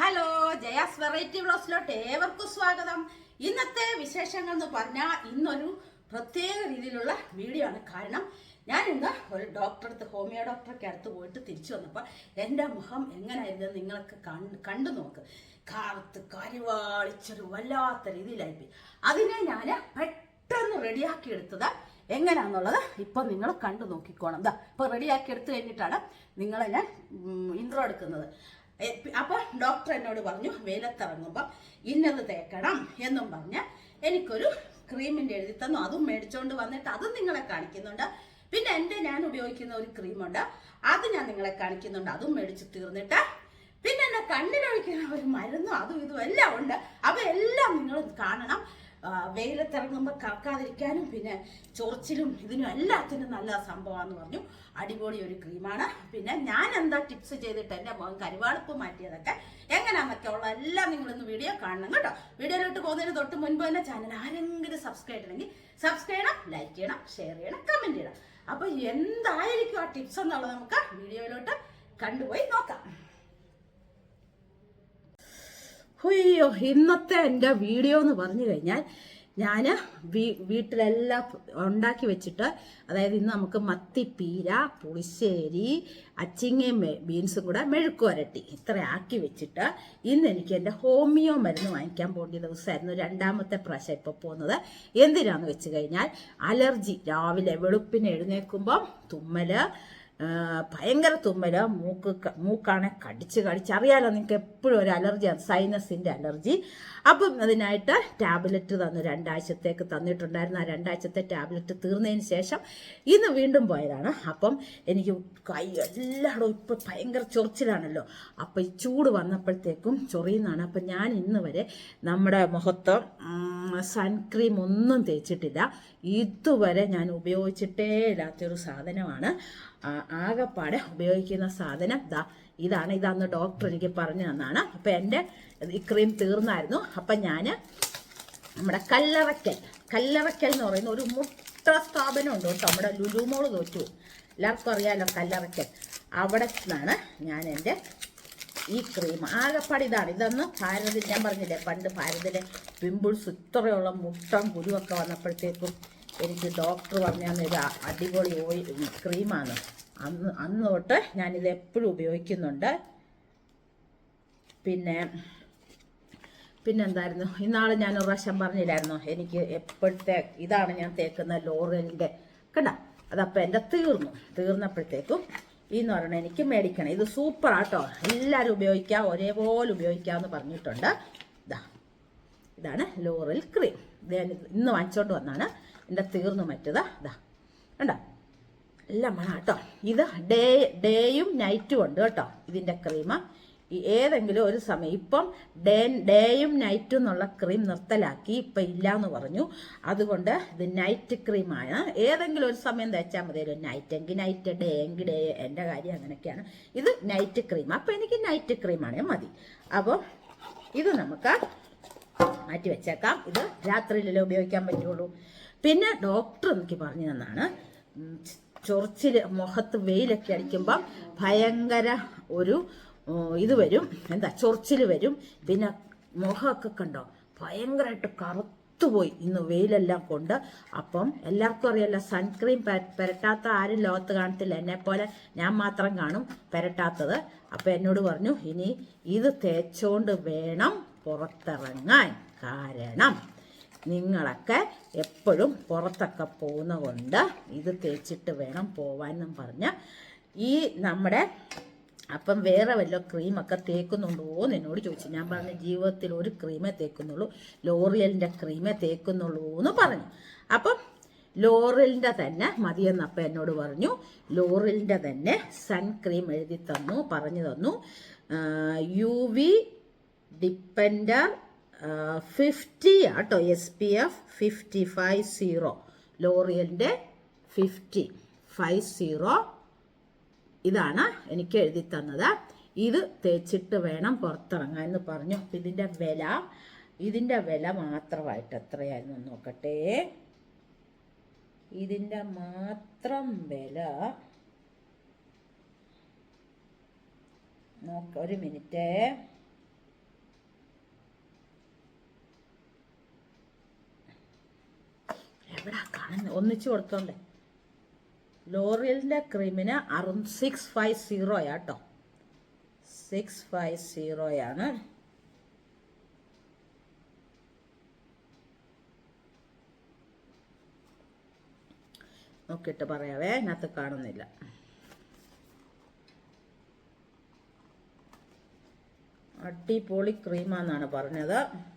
Hello Jaya's variety ബ്ലോസിലോട്ട് ഏവർക്കും സ്വാഗതം. ഇന്നത്തെ വിശേഷങ്ങൾ എന്ന് പറഞ്ഞാൽ ഇന്നൊരു പ്രത്യേക രീതിയിലുള്ള വീഡിയോ ആണ്. കാരണം ഞാൻ ഇന്ന് ഒരു ഡോക്ടറെ അടുത്ത് ഹോമിയോ ഡോക്ടറൊക്കെ അടുത്ത് പോയിട്ട് തിരിച്ചു വന്നപ്പോൾ എന്റെ മുഖം എങ്ങനെയായിരുന്നു നിങ്ങൾക്ക് കണ്ട് കണ്ടു നോക്ക്. കാർത്ത് കരിവാളിച്ചൊരു വല്ലാത്ത രീതിയിലായിപ്പോയി അതിനെ ഞാൻ പെട്ടെന്ന് റെഡിയാക്കി എടുത്തത് എങ്ങനെയാണെന്നുള്ളത് ഇപ്പം നിങ്ങൾ കണ്ടു നോക്കിക്കോണം. എന്താ ഇപ്പോൾ റെഡിയാക്കി എടുത്തു കഴിഞ്ഞിട്ടാണ് നിങ്ങളെ ഞാൻ ഇൻട്രോ എടുക്കുന്നത്. അപ്പോൾ ഡോക്ടർ എന്നോട് പറഞ്ഞു വെയിലത്തിറങ്ങുമ്പോൾ ഇന്നത് തേക്കണം എന്നും പറഞ്ഞ് എനിക്കൊരു ക്രീമിന്റെ എഴുതി തന്നു. അതും മേടിച്ചുകൊണ്ട് വന്നിട്ട് അതും നിങ്ങളെ കാണിക്കുന്നുണ്ട്. പിന്നെ എന്റെ ഞാൻ ഉപയോഗിക്കുന്ന ഒരു ക്രീമുണ്ട് അത് ഞാൻ നിങ്ങളെ കാണിക്കുന്നുണ്ട്. അതും മേടിച്ച് തീർന്നിട്ട് പിന്നെ എന്നെ കണ്ണിലൊഴിക്കുന്ന ഒരു മരുന്നും അതും ഇതും എല്ലാം ഉണ്ട്. അപ്പോൾ എല്ലാം നിങ്ങൾ കാണണം. വെയിലത്തിറങ്ങുമ്പോൾ കറക്കാതിരിക്കാനും പിന്നെ ചൊറിച്ചിലും ഇതിനും എല്ലാത്തിനും നല്ല സംഭവമാണെന്ന് പറഞ്ഞു. അടിപൊളി ഒരു ക്രീമാണ്. പിന്നെ ഞാൻ എന്താ ടിപ്സ് ചെയ്തിട്ട് എന്റെ മുഖം കരുവാളിപ്പ് മാറ്റിയതൊക്കെ എങ്ങനെയാണെന്നൊക്കെ ഉള്ള എല്ലാം നിങ്ങളൊന്ന് വീഡിയോ കാണണം കേട്ടോ. വീഡിയോയിലോട്ട് പോകുന്നതിന് തൊട്ട് മുൻപ് തന്നെ ചാനൽ ആരെങ്കിലും സബ്സ്ക്രൈബ് ചെയ്യണമെങ്കിൽ സബ്സ്ക്രൈബ് ചെയ്യണം ലൈക്ക് ചെയ്യണം ഷെയർ ചെയ്യണം കമന്റ് ചെയ്യണം. അപ്പോൾ എന്തായിരിക്കും ആ ടിപ്സ് എന്നുള്ളത് നമുക്ക് വീഡിയോയിലോട്ട് കണ്ടുപോയി നോക്കാം. അയ്യോ ഇന്നത്തെ എന്റെ വീഡിയോ എന്ന് പറഞ്ഞു കഴിഞ്ഞാൽ ഞാൻ വീ വീട്ടിലെല്ലാം ഉണ്ടാക്കി വെച്ചിട്ട് അതായത് ഇന്ന് നമുക്ക് മത്തിപ്പീര പുളിശ്ശേരി അച്ചിങ്ങയും ബീൻസും കൂടെ മെഴുക്ക് വരട്ടി ഇത്ര ആക്കി വെച്ചിട്ട് ഇന്ന് എനിക്ക് എന്റെ ഹോമിയോ മരുന്ന് വാങ്ങിക്കാൻ പോകേണ്ട ദിവസമായിരുന്നു. രണ്ടാമത്തെ പ്രാവശ്യം ഇപ്പോൾ പോകുന്നത്. എന്തിനാന്ന് വെച്ച് കഴിഞ്ഞാൽ അലർജി. രാവിലെ വെളുപ്പിന് എഴുന്നേൽക്കുമ്പം തുമ്മൽ ആ, ഭയങ്കര തുമ്മല. മൂക്ക് മൂക്കാണെ കടിച്ച് കടിച്ച്. അറിയാലോ നിങ്ങൾക്ക് എപ്പോഴും ഒരു അലർജിയാണ് സൈനസിന്റെ അലർജി. അപ്പം അതിനായിട്ട് ടാബ്ലറ്റ് തന്നു രണ്ടാഴ്ചത്തേക്ക് തന്നിട്ടുണ്ടായിരുന്നു. ആ രണ്ടാഴ്ചത്തെ ടാബ്ലറ്റ് തീർന്നതിന് ശേഷം ഇന്ന് വീണ്ടും പോയതാണ്. അപ്പം എനിക്ക് കൈ എല്ലായിടും ഇപ്പം ഭയങ്കര ചൊറിച്ചിലാണല്ലോ. അപ്പം ഈ ചൂട് വന്നപ്പോഴത്തേക്കും ചൊറിയുന്നതാണ്. അപ്പം ഞാൻ ഇന്ന് വരെ നമ്മുടെ മുഖത്ത് സൺക്രീം ഒന്നും തേച്ചിട്ടില്ല. ഇതുവരെ ഞാൻ ഉപയോഗിച്ചിട്ടേ ഇല്ലാത്തൊരു സാധനമാണ്. ആകെപ്പാടെ ഉപയോഗിക്കുന്ന സാധനം. ദാ ഇതാണ്. ഇതാന്ന് ഡോക്ടർ എനിക്ക് പറഞ്ഞു തന്നാണ്. അപ്പം എന്റെ ഈ ക്രീം തീർന്നായിരുന്നു. അപ്പം ഞാൻ നമ്മുടെ കല്ലറയ്ക്കൽ കല്ലറയ്ക്കൽ എന്ന് പറയുന്ന ഒരു മുട്ട സ്ഥാപനമുണ്ട് കേട്ടോ. നമ്മുടെ ലുലുമോൾ തോറ്റു. എല്ലാവർക്കും അറിയാലോ കല്ലറയ്ക്കൽ അവിടെ നിന്നാണ് ഞാൻ എന്റെ ഈ ക്രീം ആകെപ്പാട് ഇതാണ്. ഇതൊന്ന് ഭാരതത്തിൽ ഞാൻ പറഞ്ഞില്ലേ പണ്ട് ഭാരതിലെ പിമ്പിൾസ് ഇത്രയുള്ള മുട്ടം കുരുവൊക്കെ വന്നപ്പോഴത്തേക്കും എനിക്ക് ഡോക്ടർ പറഞ്ഞ ഇത് അടിപൊളി ഓയിൽ ക്രീമാണ്. അന്ന് അന്ന് തൊട്ട് ഞാനിത് എപ്പോഴും ഉപയോഗിക്കുന്നുണ്ട്. പിന്നെ പിന്നെന്തായിരുന്നു? ഇന്നാൾ ഞാൻ ഒരു പ്രാവശ്യം പറഞ്ഞില്ലായിരുന്നു? എനിക്ക് എപ്പോഴത്തെ ഇതാണ് ഞാൻ തേക്കുന്ന ലോറലിന്റെ കണ്ട അതപ്പോൾ എന്റെ തീർന്നു. തീർന്നപ്പോഴത്തേക്കും ഈ എന്ന് പറഞ്ഞാൽ എനിക്ക് മേടിക്കണം. ഇത് സൂപ്പർ ആട്ടോ എല്ലാവരും ഉപയോഗിക്കാം ഒരേപോലെ ഉപയോഗിക്കാമെന്ന് പറഞ്ഞിട്ടുണ്ട്. ഇതാ ഇതാണ് ലോറൽ ക്രീം. ഇത് ഇന്ന് വാങ്ങിച്ചോണ്ട് വന്നാണ്. എന്റെ തീർന്നു മറ്റത്? ഇതാ കണ്ടോ? എല്ലാം വേണം കേട്ടോ. ഇത് ഡേ ഡേയും നൈറ്റും ഉണ്ട് കേട്ടോ ഇതിന്റെ ക്രീം ഏതെങ്കിലും ഒരു സമയം ഇപ്പം ഡേ ഡേയും നൈറ്റും എന്നുള്ള ക്രീം നിർത്തലാക്കി ഇപ്പം ഇല്ല എന്ന് പറഞ്ഞു. അതുകൊണ്ട് ഇത് നൈറ്റ് ക്രീമാണ് ഏതെങ്കിലും ഒരു സമയം തേച്ചാൽ മതിയല്ലോ നൈറ്റ് എങ്കിൽ നൈറ്റ് ഡേ എങ്കിൽ ഡേ എന്റെ കാര്യം അങ്ങനെയൊക്കെയാണ്. ഇത് നൈറ്റ് ക്രീം അപ്പം എനിക്ക് നൈറ്റ് ക്രീമാണേ മതി. അപ്പോൾ ഇത് നമുക്ക് മാറ്റി വെച്ചേക്കാം. ഇത് രാത്രിയിലല്ലേ ഉപയോഗിക്കാൻ പറ്റുള്ളൂ. പിന്നെ ഡോക്ടർ എനിക്ക് പറഞ്ഞു തന്നാണ് ചൊറിച്ചിൽ മുഖത്ത് വെയിലൊക്കെ അടിക്കുമ്പം ഭയങ്കര ഒരു ഇത് വരും. എന്താ ചൊറിച്ചിൽ വരും. പിന്നെ മുഖമൊക്കെ കണ്ടോ ഭയങ്കരമായിട്ട് കറുത്തുപോയി ഇന്ന് വെയിലെല്ലാം കൊണ്ട്. അപ്പം എല്ലാവർക്കും അറിയാലോ സൺക്രീം പെരട്ടാത്ത ആരും ലോകത്ത് കാണത്തില്ല. എന്നെ പോലെ ഞാൻ മാത്രം കാണും പെരട്ടാത്തത്. അപ്പം എന്നോട് പറഞ്ഞു ഇനി ഇത് തേച്ചോണ്ട് വേണം പുറത്തിറങ്ങാൻ. കാരണം നിങ്ങളൊക്കെ എപ്പോഴും പുറത്തൊക്കെ പോകുന്ന കൊണ്ട് ഇത് തേച്ചിട്ട് വേണം പോവാനെന്നും പറഞ്ഞ് ഈ നമ്മുടെ അപ്പം വേറെ വല്ല ക്രീമൊക്കെ തേക്കുന്നുണ്ടോ എന്ന് എന്നോട് ചോദിച്ചു. ഞാൻ പറഞ്ഞു ജീവിതത്തിൽ ഒരു ക്രീമേ തേക്കുന്നുള്ളൂ ലോറിയലിന്റെ ക്രീമേ തേക്കുന്നുള്ളൂ എന്ന് പറഞ്ഞു. അപ്പം ലോറിലിന്റെ തന്നെ മതിയെന്നപ്പ എന്നോട് പറഞ്ഞു. ലോറിലിന്റെ തന്നെ സൺ ക്രീം എഴുതി തന്നു പറഞ്ഞു തന്നു. യു വി ഡിപ്പെൻഡർ ഫിഫ്റ്റി ആട്ടോ S P F fifty five zero ലോറിയലിന്റെ fifty five zero ഇതാണ് എനിക്ക് എഴുതി തന്നത്. ഇത് തേച്ചിട്ട് വേണം പുറത്തിറങ്ങാൻ എന്ന് പറഞ്ഞു. ഇതിന്റെ വില ഇതിന്റെ വില മാത്രമായിട്ട് എത്രയായിരുന്നു നോക്കട്ടെ. ഇതിന്റെ മാത്രം വില നോക്ക ഒരു മിനിറ്റ്. എവിടെ കാണുന്നത് ഒന്നിച്ചു കൊടുത്തോണ്ടേ. ലോറിയലിന്റെ ക്രീമിന് അറു സിക്സ് ഫൈവ് സീറോയാട്ടോ സിക്സ് ഫൈവ് സീറോയാണ് നോക്കിയിട്ട് പറയാവേ അതിനകത്ത് കാണുന്നില്ല. അടിപൊളി ക്രീമാന്നാണ് പറഞ്ഞത്.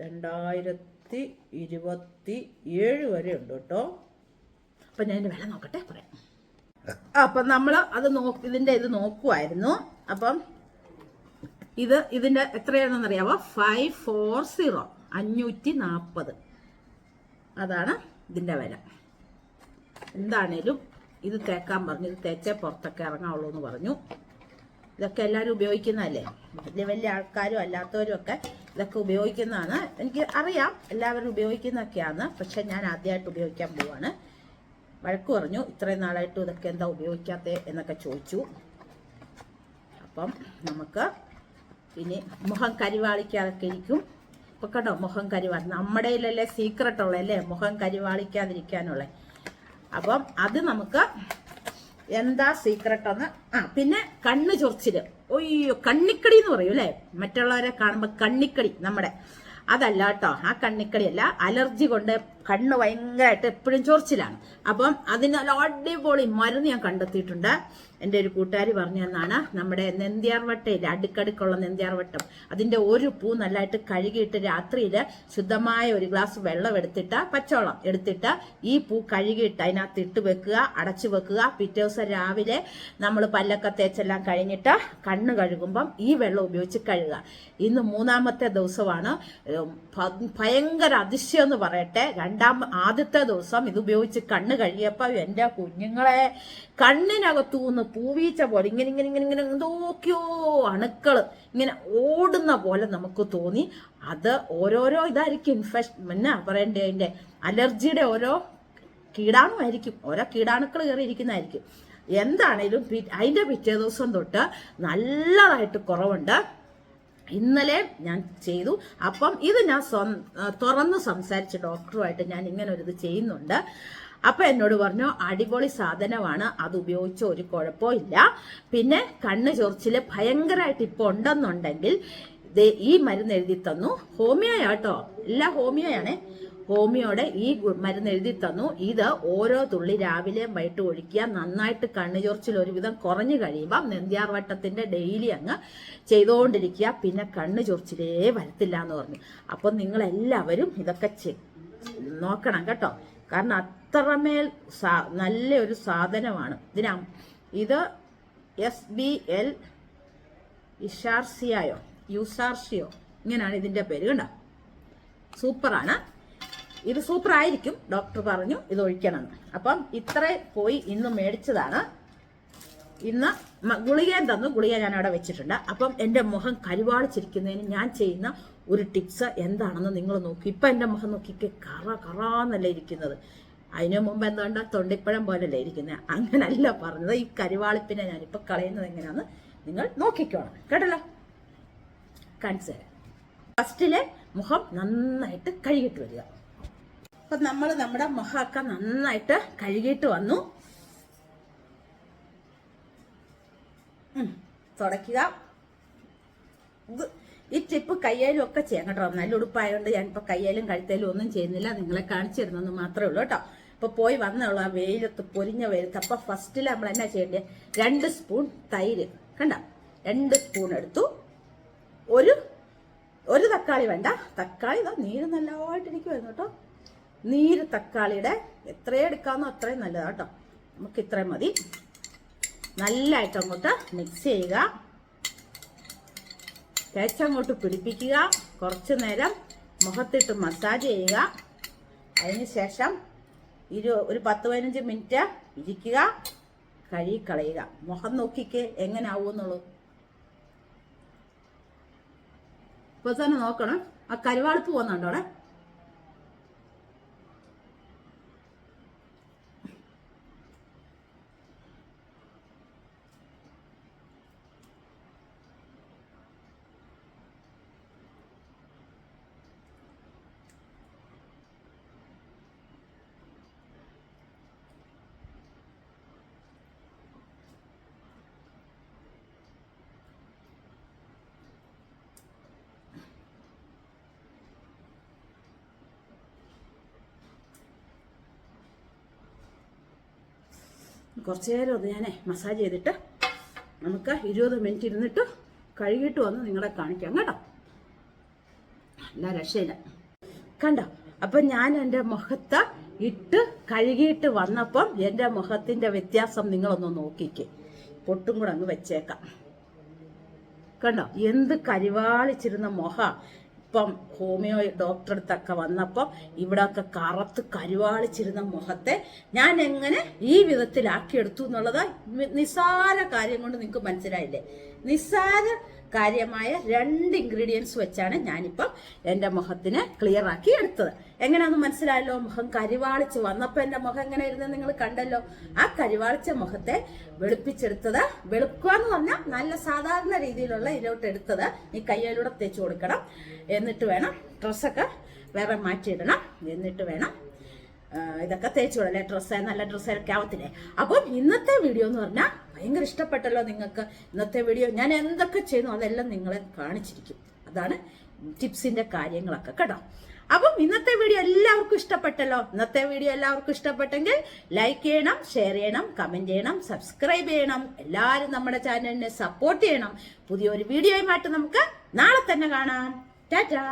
രണ്ടായിരത്തി ഇരുപത്തി ഏഴ് വരെ ഉണ്ട് കേട്ടോ. അപ്പം ഞാൻ ഇതിന്റെ വില നോക്കട്ടെ പറയാം. അപ്പം നമ്മൾ അത് നോക്ക് ഇതിന്റെ ഇത് നോക്കുമായിരുന്നു അപ്പം ഇത് ഇതിന്റെ എത്രയാണെന്ന് അറിയാമോ ഫൈവ് ഫോർ സീറോ അഞ്ഞൂറ്റി നാൽപ്പത് അതാണ് ഇതിന്റെ വില. എന്താണേലും ഇത് തേക്കാൻ പറഞ്ഞു ഇത് തേച്ചേ പുറത്തൊക്കെ ഇറങ്ങാവുള്ളൂ എന്ന് പറഞ്ഞു. ഇതൊക്കെ എല്ലാവരും ഉപയോഗിക്കുന്നതല്ലേ? വലിയ വലിയ ആൾക്കാരും അല്ലാത്തവരും ഒക്കെ ഇതൊക്കെ ഉപയോഗിക്കുന്നതാണ്. എനിക്ക് അറിയാം എല്ലാവരും ഉപയോഗിക്കുന്നതൊക്കെയാണ്. പക്ഷെ ഞാൻ ആദ്യമായിട്ട് ഉപയോഗിക്കാൻ പോവാണ്. വഴക്ക് പറഞ്ഞു ഇത്രയും നാളായിട്ടും ഇതൊക്കെ എന്താ ഉപയോഗിക്കാത്തത് എന്നൊക്കെ ചോദിച്ചു. അപ്പം നമുക്ക് ഇനി മുഖം കരിവാളിക്കാതൊക്കെ ഇരിക്കും. ഇപ്പൊ കണ്ടോ മുഖം കരിവാളി നമ്മുടെ സീക്രട്ട് ഉള്ളല്ലേ മുഖം കരിവാളിക്കാതിരിക്കാനുള്ള. അപ്പം അത് നമുക്ക് എന്താ സീക്രട്ട് എന്ന്? ആ പിന്നെ കണ്ണ് ചൊറിച്ചിൽ. ഒയ്യോ കണ്ണിക്കടി എന്ന് പറയും അല്ലേ? മറ്റുള്ളവരെ കാണുമ്പോൾ കണ്ണിക്കടി നമ്മുടെ. അതല്ല കേട്ടോ ആ കണ്ണിക്കടിയല്ല അലർജി കൊണ്ട് കണ്ണ് ഭയങ്കരമായിട്ട് എപ്പോഴും ചൊറിച്ചിലാണ്. അപ്പം അതിന് അടിപൊളി മരുന്ന് ഞാൻ കണ്ടെത്തിയിട്ടുണ്ട്. എന്റെ ഒരു കൂട്ടുകാരി പറഞ്ഞു തന്നാണ് നമ്മുടെ നെന്തിയാർവട്ടയിൽ അടുക്കടുക്കുള്ള നെന്തിയാർവട്ടം അതിന്റെ ഒരു പൂ നല്ലതായിട്ട് കഴുകിയിട്ട് രാത്രിയിൽ ശുദ്ധമായ ഒരു ഗ്ലാസ് വെള്ളം എടുത്തിട്ട് പച്ചവെള്ളം എടുത്തിട്ട് ഈ പൂ കഴുകിയിട്ട് അതിനകത്ത് ഇട്ട് വെക്കുക അടച്ചു വെക്കുക. പിറ്റേ ദിവസം രാവിലെ നമ്മൾ പല്ലൊക്കെ തേച്ചെല്ലാം കഴിഞ്ഞിട്ട് കണ്ണ് കഴുകുമ്പം ഈ വെള്ളം ഉപയോഗിച്ച് കഴുകുക. ഇന്ന് മൂന്നാമത്തെ ദിവസമാണ്. ഭയങ്കര അതിശയം എന്ന് പറയട്ടെ. രണ്ടാം ആദ്യത്തെ ദിവസം ഇത് ഉപയോഗിച്ച് കണ്ണ് കഴുകിയപ്പോൾ എന്റെ കുഞ്ഞുങ്ങളെ കണ്ണിനകത്തുനിന്ന് പൂവീച്ച പോലെ ഇങ്ങനെ ഇങ്ങനെ ഇങ്ങനെ ഇങ്ങനെ എന്തൊക്കെയോ അണുക്കൾ ഇങ്ങനെ ഓടുന്ന പോലെ നമുക്ക് തോന്നി. അത് ഓരോരോ ഇതായിരിക്കും ഇൻഫെക്ഷൻ എന്നാ പറയണ്ടേ അതിന്റെ അലർജിയുടെ ഓരോ കീടാണുമായിരിക്കും. ഓരോ കീടാണുക്കൾ കയറിയിരിക്കുന്നതായിരിക്കും. എന്താണേലും അതിന്റെ പിറ്റേ ദിവസം തൊട്ട് നല്ലതായിട്ട് കുറവുണ്ട്. ഇന്നലെ ഞാൻ ചെയ്തു. അപ്പം ഇത് ഞാൻ തുറന്ന് സംസാരിച്ച ഡോക്ടറുമായിട്ട് ഞാൻ ഇങ്ങനെ ഒരു ഇത് ചെയ്യുന്നുണ്ട്. അപ്പൊ എന്നോട് പറഞ്ഞു അടിപൊളി സാധനമാണ്. അത് ഉപയോഗിച്ച ഒരു കുഴപ്പമില്ല പിന്നെ കണ്ണ് ചൊറിച്ചിൽ ഭയങ്കരമായിട്ട് ഇപ്പൊ ഉണ്ടെന്നുണ്ടെങ്കിൽ ഈ മരുന്ന് എഴുതി തന്നു. ഹോമിയോയാട്ടോ. എല്ലാം ഹോമിയോയാണേ. ഹോമിയോടെ ഈ മരുന്ന് എഴുതി തന്നു. ഇത് ഓരോ തുള്ളി രാവിലെയും വൈകിട്ട് ഒഴിക്കുക. നന്നായിട്ട് കണ്ണുചൊറിച്ചിൽ ഒരുവിധം കുറഞ്ഞു കഴിയുമ്പോൾ നെന്തിയാർവട്ടത്തിന്റെ ഡെയിലി അങ്ങ് ചെയ്തുകൊണ്ടിരിക്കുക. പിന്നെ കണ്ണു ചൊറിച്ചിലേ വരത്തില്ല എന്ന് പറഞ്ഞു. അപ്പം നിങ്ങൾ എല്ലാവരും ഇതൊക്കെ നോക്കണം കേട്ടോ. കാരണം അത്രമേൽ നല്ലൊരു സാധനമാണ്. ഇതിനാ ഇത് എസ് ബി എൽ ഇഷാർസിയായോ? യുസാർഷിയോ? ഇങ്ങനെയാണ് ഇതിന്റെ പേര് കണ്ടോ? സൂപ്പറാണ്. ഇത് സൂപ്പർ ആയിരിക്കും ഡോക്ടർ പറഞ്ഞു ഇത് ഒഴിക്കണമെന്ന് അപ്പം ഇത്ര പോയി ഇന്ന് മേടിച്ചതാണ്. ഇന്ന് ഗുളികയും തന്നു ഗുളിക ഞാൻ അവിടെ വെച്ചിട്ടുണ്ട്. അപ്പം എന്റെ മുഖം കരുവാളിച്ചിരിക്കുന്നതിന് ഞാൻ ചെയ്യുന്ന ഒരു ടിപ്സ് എന്താണെന്ന് നിങ്ങൾ നോക്കി. ഇപ്പം എന്റെ മുഖം നോക്കിക്ക് കറ കറാന്നല്ല ഇരിക്കുന്നത്. അതിനു മുമ്പ് എന്താണ്ട തൊണ്ടിപ്പഴം പോലല്ലേ ഇരിക്കുന്നത്? അങ്ങനല്ല പറഞ്ഞത്. ഈ കരുവാളിപ്പിനെ ഞാനിപ്പോൾ കളയുന്നത് എങ്ങനെയാണെന്ന് നിങ്ങൾ നോക്കിക്കോണം. കേട്ടല്ലോ? കാണിച്ചു തരാം. ഫസ്റ്റിലെ മുഖം നന്നായിട്ട് കഴുകിട്ട് വരിക. അപ്പൊ നമ്മൾ നമ്മുടെ മുഖമൊക്കെ നന്നായിട്ട് കഴുകിയിട്ട് വന്നു. ഇത് ഈ ടിപ്പ് കയ്യാലും ഒക്കെ ചെയ്യാം കേട്ടോ. നല്ല ഉടുപ്പായതുകൊണ്ട് ഞാനിപ്പോൾ കയ്യാലും കഴുത്തേലും ഒന്നും ചെയ്യുന്നില്ല. നിങ്ങളെ കാണിച്ചു തരുന്നെന്ന് മാത്രമേ ഉള്ളൂ കേട്ടോ. ഇപ്പൊ പോയി വന്നുള്ള ആ വെയിലത്ത് പൊരിഞ്ഞ വെയിലത്ത്. അപ്പൊ ഫസ്റ്റിൽ നമ്മൾ എന്നാ ചെയ്യേണ്ടത് രണ്ട് സ്പൂൺ തൈര്. കണ്ട? രണ്ട് സ്പൂൺ എടുത്തു. ഒരു ഒരു തക്കാളി വേണ്ട. തക്കാളി നീര് നല്ലതായിട്ട് എനിക്ക് കേട്ടോ. നീര് തക്കാളിയുടെ എത്രയും എടുക്കാമെന്നോ അത്രയും നല്ലതാണ് കേട്ടോ നമുക്ക് ഇത്രയും മതി. നല്ലതായിട്ട് അങ്ങോട്ട് മിക്സ് ചെയ്യുക. തേച്ചങ്ങോട്ട് പിടിപ്പിക്കുക. കുറച്ചു നേരം മുഖത്തിട്ട് മസാജ് ചെയ്യുക. അതിനുശേഷം ഇരു ഒരു പത്ത് പതിനഞ്ച് മിനിറ്റ് ഇരിക്കുക. കഴുകി കളയുക മുഖം നോക്കിക്ക് എങ്ങനെ ആവുമെന്നുള്ളൂ ഇപ്പൊ തന്നെ നോക്കണം. ആ കരുവാളിപ്പ് പോകുന്നുണ്ടോ അവിടെ? കുറച്ച് നേരം ഒന്ന് ഞാൻ മസാജ് ചെയ്തിട്ട് നമുക്ക് ഇരുപത് മിനിറ്റ് ഇരുന്നിട്ട് കഴുകിയിട്ട് വന്ന് നിങ്ങളെ കാണിക്കാം കേട്ടോ. അല്ല രക്ഷയില്ല. കണ്ടോ? അപ്പൊ ഞാൻ എന്റെ മുഖത്ത് ഇട്ട് കഴുകിയിട്ട് വന്നപ്പം എന്റെ മുഖത്തിന്റെ വ്യത്യാസം നിങ്ങളൊന്ന് നോക്കിക്കേ. പൊട്ടും കൂടെ അങ്ങ് വെച്ചേക്കാം. കണ്ടോ? എന്ത് കരിവാളിച്ചിരുന്ന മുഖ. ഇപ്പം ഹോമിയോ ഡോക്ടറെ അടുത്തൊക്കെ വന്നപ്പം ഇവിടെയൊക്കെ കറുത്ത് കരുവാളിച്ചിരുന്ന മുഖത്തെ ഞാൻ എങ്ങനെ ഈ വിധത്തിലാക്കിയെടുത്തു എന്നുള്ളത് നിസ്സാര കാര്യം കൊണ്ട് നിങ്ങൾക്ക് മനസ്സിലായില്ലേ? നിസ്സാര കാര്യമായ രണ്ട് ഇൻഗ്രീഡിയൻസ് വെച്ചാണ് ഞാനിപ്പം എന്റെ മുഖത്തിന് ക്ലിയർ ആക്കി എടുത്തത്. എങ്ങനെയാന്ന് മനസ്സിലായല്ലോ? മുഖം കരിവാളിച്ച് വന്നപ്പോൾ എന്റെ മുഖം എങ്ങനെ ഇരുന്ന് നിങ്ങൾ കണ്ടല്ലോ? ആ കരിവാളിച്ച മുഖത്തെ വെളുപ്പിച്ചെടുത്തത് വെളുക്കുക എന്ന് പറഞ്ഞാൽ നല്ല സാധാരണ രീതിയിലുള്ള ഇതിലോട്ട് എടുത്തത് ഈ കയ്യിലൂടെ തേച്ച് കൊടുക്കണം. എന്നിട്ട് വേണം ഡ്രസ്സൊക്കെ വേറെ മാറ്റിയിടണം. എന്നിട്ട് വേണം ഇതൊക്കെ തേച്ച് വിടല്ലേ ഡ്രസ്സ് നല്ല ഡ്രസ്സൊക്കെ ആവത്തില്ലേ? അപ്പം ഇന്നത്തെ വീഡിയോ എന്ന് പറഞ്ഞാൽ ഭയങ്കര ഇഷ്ടപ്പെട്ടല്ലോ നിങ്ങൾക്ക്. ഇന്നത്തെ വീഡിയോ ഞാൻ എന്തൊക്കെ ചെയ്യുന്നു അതെല്ലാം നിങ്ങളെ കാണിച്ചിരിക്കും. അതാണ് ടിപ്സിന്റെ കാര്യങ്ങളൊക്കെ കേട്ടോ. അപ്പം ഇന്നത്തെ വീഡിയോ എല്ലാവർക്കും ഇഷ്ടപ്പെട്ടല്ലോ? ഇന്നത്തെ വീഡിയോ എല്ലാവർക്കും ഇഷ്ടപ്പെട്ടെങ്കിൽ ലൈക്ക് ചെയ്യണം ഷെയർ ചെയ്യണം കമന്റ് ചെയ്യണം സബ്സ്ക്രൈബ് ചെയ്യണം. എല്ലാവരും നമ്മുടെ ചാനലിനെ സപ്പോർട്ട് ചെയ്യണം. പുതിയൊരു വീഡിയോയുമായിട്ട് നമുക്ക് നാളെ തന്നെ കാണാം. ടാറ്റാ